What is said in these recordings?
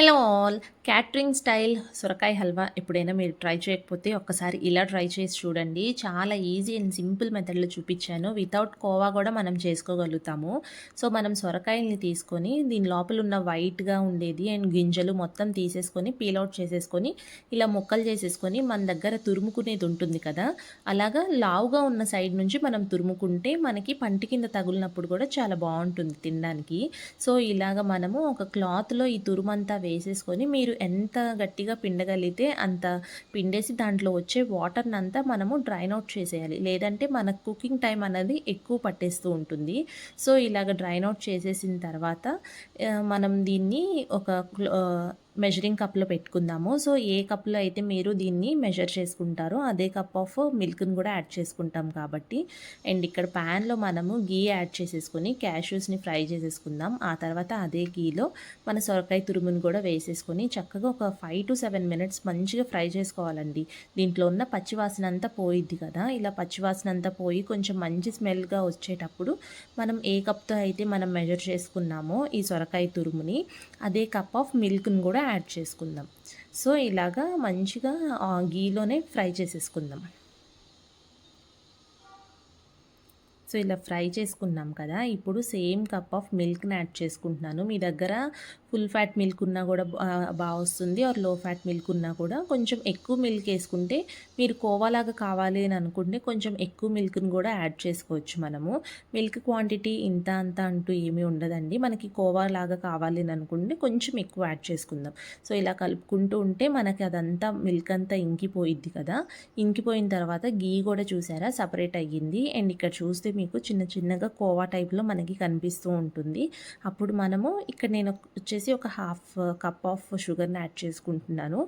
Hello all. Catering style సొరకాయ హల్వా ఎప్పుడైనా మీరు ట్రై చేయకపోతే ఒక్కసారి ఇలా ట్రై చేసి చూడండి. చాలా ఈజీ అండ్ సింపుల్ మెథడ్లో చూపించాను. వితౌట్ కోవా కూడా మనం చేసుకోగలుగుతాము. సో మనం సొరకాయల్ని తీసుకొని దీని లోపల ఉన్న వైట్గా ఉండేది అండ్ గింజలు మొత్తం తీసేసుకొని పీలౌట్ చేసేసుకొని ఇలా ముక్కలు చేసేసుకొని మన దగ్గర తురుముకునేది ఉంటుంది కదా? అలాగా లావుగా ఉన్న సైడ్ నుంచి మనం తురుముకుంటే మనకి పంటి కింద తగులినప్పుడు కూడా చాలా బాగుంటుంది తినడానికి. సో ఇలాగ మనము ఒక క్లాత్లో ఈ తురుమంతా వేసేసుకొని మీరు ఎంత గట్టిగా పిండగలిగితే అంత పిండేసి దాంట్లో వచ్చే వాటర్ని అంతా మనము డ్రైన్ అవుట్ చేసేయాలి. లేదంటే మన కుకింగ్ టైం అనేది ఎక్కువ పట్టేస్తూ ఉంటుంది. సో ఇలాగ డ్రైన్ అవుట్ చేసేసిన తర్వాత మనం దీన్ని ఒక మెజరింగ్ కప్లో పెట్టుకుందాము. సో ఏ కప్లో అయితే మీరు దీన్ని మెజర్ చేసుకుంటారో అదే కప్ ఆఫ్ మిల్క్ని కూడా యాడ్ చేసుకుంటాం కాబట్టి. అండ్ ఇక్కడ ప్యాన్లో మనము గీ యాడ్ చేసేసుకొని క్యాష్యూస్ని ఫ్రై చేసేసుకుందాం. ఆ తర్వాత అదే గీలో మన సొరకాయ తురుముని కూడా వేసేసుకొని చక్కగా ఒక ఫైవ్ టు సెవెన్ మినిట్స్ మంచిగా ఫ్రై చేసుకోవాలండి. దీంట్లో ఉన్న పచ్చివాసన అంతా పోయిద్ది కదా. ఇలా పచ్చివాసన అంతా పోయి కొంచెం మంచి స్మెల్గా వచ్చేటప్పుడు మనం ఏ కప్తో అయితే మనం మెజర్ చేసుకున్నామో ఈ సొరకాయ తురుముని అదే కప్ ఆఫ్ మిల్క్ని కూడా యాడ్ చేసుకుందాం. సో ఇలాగా మంచిగా గీలోనే ఫ్రై చేసేసుకుందాం. సో ఇలా ఫ్రై చేసుకున్నాం కదా. ఇప్పుడు సేమ్ కప్ ఆఫ్ మిల్క్ని యాడ్ చేసుకుంటున్నాను. మీ దగ్గర ఫుల్ ఫ్యాట్ మిల్క్ ఉన్నా కూడా బాగా వస్తుంది. ఆర్లో ఫ్యాట్ మిల్క్ ఉన్నా కూడా. కొంచెం ఎక్కువ మిల్క్ వేసుకుంటే మీరు కోవాలాగా కావాలి అని అనుకుంటే కొంచెం ఎక్కువ మిల్క్ని కూడా యాడ్ చేసుకోవచ్చు మనము. మిల్క్ క్వాంటిటీ ఇంత అంత అంటూ ఏమీ ఉండదండి. మనకి కోవాలాగా కావాలి అని అనుకుంటే కొంచెం ఎక్కువ యాడ్ చేసుకుందాం. సో ఇలా కలుపుకుంటూ ఉంటే మనకి అదంతా మిల్క్ అంతా ఇంకిపోయిద్ది కదా. ఇంకిపోయిన తర్వాత గీ కూడా చూసారా? సపరేట్ అయ్యింది. అండ్ ఇక్కడ చూస్తే మీకు చిన్న చిన్నగా కోవా టైప్లో మనకి కనిపిస్తూ ఉంటుంది. అప్పుడు మనము ఇక్కడ నేను వచ్చేసి ఒక హాఫ్ కప్ ఆఫ్ షుగర్ని యాడ్ చేసుకుంటున్నాను.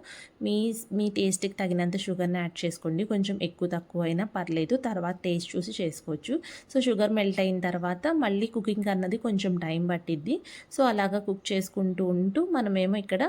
మీ మీ టేస్ట్కి తగినంత షుగర్ని యాడ్ చేసుకోండి. కొంచెం ఎక్కువ తక్కువ అయినా పర్లేదు. తర్వాత టేస్ట్ చూసి చేసుకోవచ్చు. సో షుగర్ మెల్ట్ అయిన తర్వాత మళ్ళీ కుకింగ్ అన్నది కొంచెం టైం పట్టిద్ది. సో అలాగా కుక్ చేసుకుంటూ ఉంటూ మనమేమో ఇక్కడ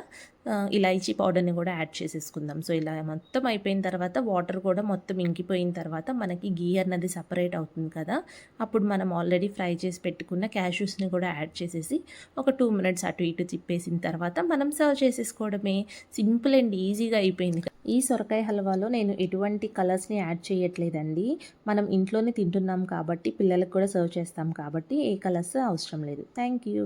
ఇలాచీ పౌడర్ని కూడా యాడ్ చేసేసుకుందాం. సో ఇలా మొత్తం అయిపోయిన తర్వాత వాటర్ కూడా మొత్తం ఇంకిపోయిన తర్వాత మనకి గీ అన్నది సపరేట్ అవుతుంది కదా అప్పుడు మనం ఆల్రెడీ ఫ్రై చేసి పెట్టుకున్న క్యాష్యూస్ని కూడా యాడ్ చేసేసి ఒక టూ మినిట్స్ అటు ఇటు తిప్పేసిన తర్వాత మనం సర్వ్ చేసేసుకోవడమే. సింపుల్ అండ్ ఈజీగా అయిపోయింది ఈ సొరకాయ హల్వాలో నేను ఎటువంటి కలర్స్ని యాడ్ చేయట్లేదండి. మనం ఇంట్లోనే తింటున్నాం కాబట్టి పిల్లలకు కూడా సర్వ్ చేస్తాం కాబట్టి ఏ కలర్స్ అవసరం లేదు. Thank you.